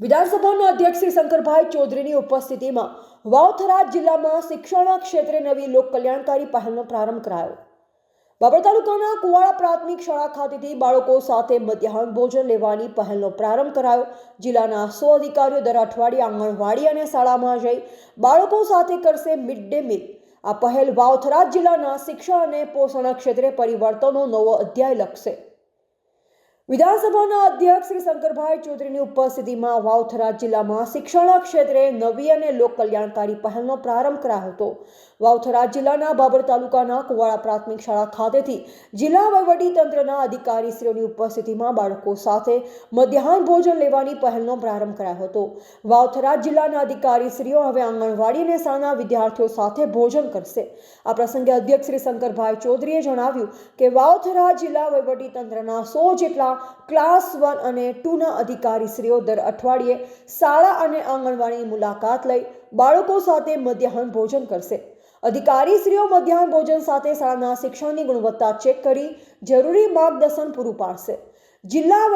વિધાનસભાના અધ્યક્ષ શ્રી શંકરભાઈ ચૌધરીની ઉપસ્થિતિમાં વાવથરા જિલ્લામાં શિક્ષણ ક્ષેત્રે નવી લોક કલ્યાણકારી પહેલનો પ્રારંભ કરાયો. બાબર તાલુકાના કુવાડા પ્રાથમિક શાળા ખાતેથી બાળકો સાથે મધ્યાહન ભોજન લેવાની પહેલનો પ્રારંભ કરાયો. જિલ્લાના સો અધિકારીઓ દર અઠવાડિયે આંગણવાડી અને શાળામાં જઈ બાળકો સાથે કરશે મિડ ડે મીલ. આ પહેલ વાવથરા જિલ્લાના શિક્ષણ અને પોષણ ક્ષેત્રે પરિવર્તનનો નવો અધ્યાય લખશે. વિધાનસભાના અધ્યક્ષ શ્રી શંકરભાઈ ચૌધરીની ઉપસ્થિતિમાં વાવથરા જિલ્લામાં શિક્ષણ ક્ષેત્રે નવી અને લોક કલ્યાણકારી પહેલનો પ્રારંભ કરાયો હતો. વાવથરા જિલ્લાના બાબર તાલુકાના કુવાડા પ્રાથમિક શાળા ખાતેથી જિલ્લા તંત્રના અધિકારીશ્રીઓની ઉપસ્થિતિમાં બાળકો સાથે મધ્યાહન ભોજન લેવાની પહેલનો પ્રારંભ કરાયો હતો. વાવથરા જિલ્લાના અધિકારીશ્રીઓ હવે આંગણવાડી અને શાળાના વિદ્યાર્થીઓ સાથે ભોજન કરશે. આ પ્રસંગે અધ્યક્ષ શ્રી શંકરભાઈ ચૌધરીએ જણાવ્યું કે વાવથરા જિલ્લા તંત્રના સો જેટલા ક્લાસ વન અને ટુના અધિકારીશ્રીઓ દર અઠવાડિયે શાળા અને આંગણવાડીની મુલાકાત લઈ બાળકો સાથે મધ્યાહન ભોજન કરશે. અધિકારીશ્રીઓ મધ્યાહન ભોજન સાથે શાળાના શિક્ષણની ગુણવત્તા ચેક કરી જરૂરી માર્ગદર્શન પૂરું પાડશે. જિલ્લા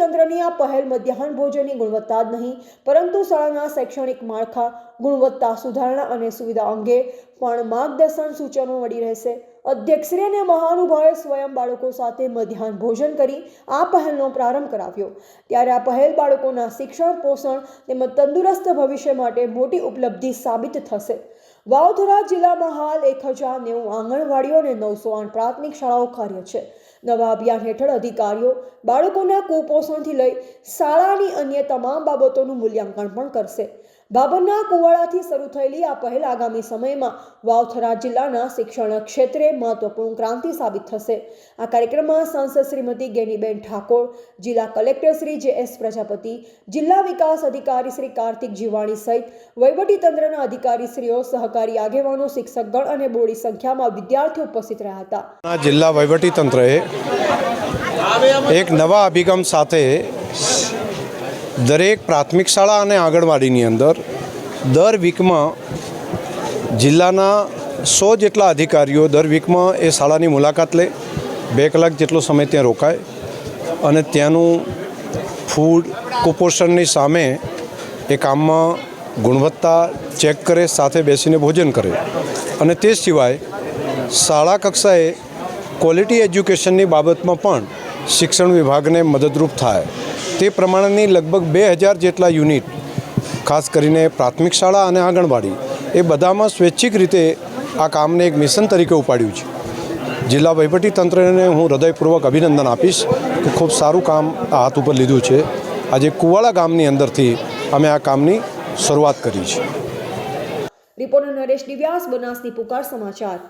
તંત્રની આ પહેલ મધ્યાહન ભોજનની ગુણવત્તા જ નહીં, પરંતુ શાળાના શૈક્ષણિક માળખા, ગુણવત્તા સુધારણા અને સુવિધા અંગે પણ માર્ગદર્શન સૂચનો મળી રહેશે. અધ્યક્ષશ્રી અને મહાનુભાવે સ્વયં બાળકો સાથે મધ્યાહન ભોજન કરી આ પહેલનો પ્રારંભ કરાવ્યો. ત્યારે આ પહેલ બાળકોના શિક્ષણ, પોષણ તેમજ તંદુરસ્ત ભવિષ્ય માટે મોટી ઉપલબ્ધિ સાબિત થશે. વાવધોરા જિલ્લામાં હાલ એક હજાર નેવું આંગણવાડીઓ અને નવસો આઠ પ્રાથમિક શાળાઓ કાર્ય છે. નવા અભિયાન હેઠળ અધિકારીઓ બાળકોના કુપોષણથી લઈ શાળાની અન્ય તમામ બાબતોનું મૂલ્યાંકન પણ કરશે. બાબરના કુવાડાથી શરૂ થયેલી આ પહેલ આગામી સમયમાં વાવથરા જિલ્લાના શિક્ષણ ક્ષેત્રે મહત્વપૂર્ણ ક્રાંતિ સાબિત થશે. આ કાર્યક્રમમાં સાંસદ શ્રીમતી ગેનીબેન ઠાકોર, જિલ્લા કલેક્ટર શ્રી જે એસ પ્રજાપતિ, જિલ્લા વિકાસ અધિકારી શ્રી કાર્તિક જીવાણી સહિત વહીવટીતંત્રના અધિકારીશ્રીઓ, સહકારી આગેવાનો, શિક્ષકગણ અને બોડી સંખ્યામાં વિદ્યાર્થીઓ ઉપસ્થિત રહ્યા હતા. જિલ્લા વહીવટીતંત્રએ એક નવા અભિગમ સાથે દરેક પ્રાથમિક શાળા અને આંગણવાડીની અંદર દર વીકમાં જિલ્લાના સો જેટલા અધિકારીઓ દર વીકમાં એ શાળાની મુલાકાત લે. બે કલાક જેટલો સમય ત્યાં રોકાય અને ત્યાંનું ફૂડ કુપોષણની સામે એ કામમાં ગુણવત્તા ચેક કરે, સાથે બેસીને ભોજન કરે. અને તે સિવાય શાળા કક્ષાએ ક્વોલિટી એજ્યુકેશનની બાબતમાં પણ શિક્ષણ વિભાગને મદદરૂપ થાય. તે પ્રમાણેની લગભગ બે હજાર જેટલા યુનિટ, ખાસ કરીને પ્રાથમિક શાળા અને આંગણવાડી, એ બધામાં સ્વૈચ્છિક રીતે આ કામને એક મિશન તરીકે ઉપાડ્યું છે. જિલ્લા વહીવટી તંત્રને હું હૃદયપૂર્વક અભિનંદન આપીશ કે ખૂબ સારું કામ આ હાથ ઉપર લીધું છે. આજે કુવાડા ગામની અંદરથી અમે આ કામની શરૂઆત કરી છે. રિપોર્ટર નરેશ દિવ્યાસ, બનાસની પુકાર સમાચાર.